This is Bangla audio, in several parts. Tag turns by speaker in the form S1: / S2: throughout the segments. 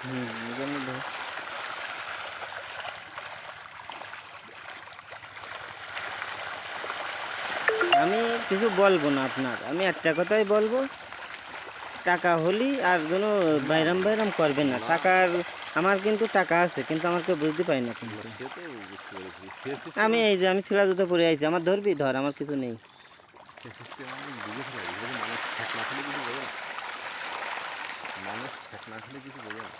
S1: হুম আমি কিছু বলব না আপনার। আমি একটা কথাই বলব। টাকা হলি আর কোনো বাইরাম বাইরাম করবেন না। টাকার, আমার কিন্তু টাকা আছে, কিন্তু আমার কেউ বুঝতে পারি না কিন্তু। আমি এই যে, আমি ছিলা জুতো পরে আইছি। আমার ধরবি? ধর, আমার কিছু নেই
S2: সিস্টেম আমি বুঝে ফেলাই এগুলো মানুষ ঠেক না খেলে কিছু বোঝে না।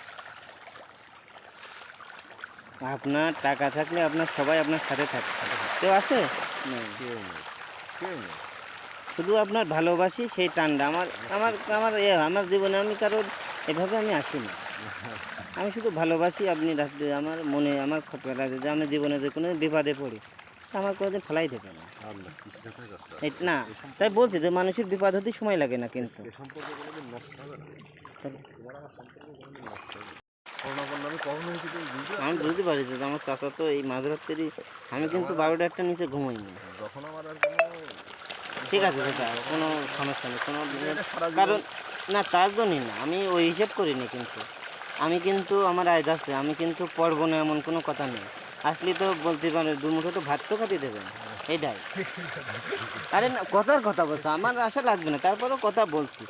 S1: আপনার টাকা থাকলে আপনার সবাই আপনার সাথে থাকে কেউ আছে?
S2: কেউ নেই কেউ নেই।
S1: শুধু আপনার ভালোবাসি সেই টানটা। আমার আমার আমার এ আমার জীবনে আমি কারোর এভাবে আমি আসি না আমি শুধু ভালোবাসি আপনি রাখতে আমার মনে আমার লাগে যে আমি জীবনে যে কোনো বিপদে পড়ি আমার কোনোদিন ফেলাই দেবে না। না তাই বলছি যে মানুষের বিপদ হতে সময় লাগে না কিন্তু।
S2: না না আমি বুঝতে
S1: পারি যে আমার চাচা তো এই মাঝরাত্রি আমি কিন্তু বারোটা একটা নিচে ঘুমাইনি।
S2: আমার
S1: ঠিক আছে সেটা কোনো সমস্যা নেই, কোনো কারণ না, তার জন্যই না, আমি ওই হিসেব করিনি কিন্তু। আমি কিন্তু আমার আয় আছে, আমি কিন্তু পড়ব না এমন কোনো কথা নেই। আসলে তো বলতে পারে দু মুঠো তো ভাত তো খাতে দেবেন, এটাই। আরে না, কথার কথা বলছো, আমার আশা লাগবে না, তারপরেও কথা বলছি।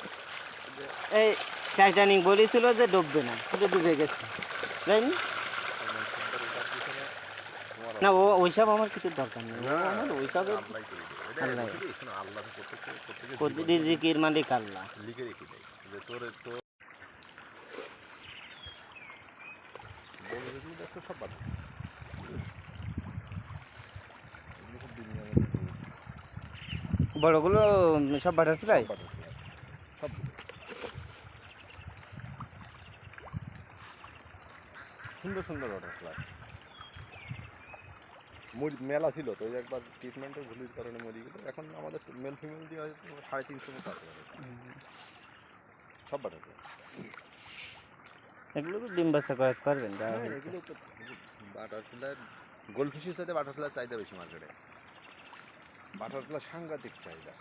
S1: এই টাইটানিক বলেছিল যে ডুববে না কিন্তু ডুবে গেছে। তাই না? ও ওইসব আমার কিছু দরকার নেই। আমার ওইসবের
S2: আল্লাহ।
S1: রিজিকের মালিক আল্লাহ।
S2: লিখে রেখে দেয় যে তোর তো বলে দেখলি তো একটা সব বাদ
S1: বড়গুলো সব বাটারফ্লাই
S2: সব বাদ সব সুন্দর সুন্দর বাটারফ্লাই মরি মেলা ছিল তো ওই একবার ট্রিটমেন্টের ভুলের কারণে মরি গেল। এখন আমাদের মেল ফিমেল দিয়ে হয়তো সাড়ে তিনশো মতো আছে। সব বাটারফ্লাই
S1: এগুলো তো ডিম বাচ্চা করাতে পারবেন
S2: হ্যাঁ। এগুলো তো বাটারফ্লাই গোল্ডফিশের সাথে বাটারফ্লাই চাহিদা বেশি মার্কেটে বাটারফ্লাই সাংঘাতিক চাহিদা।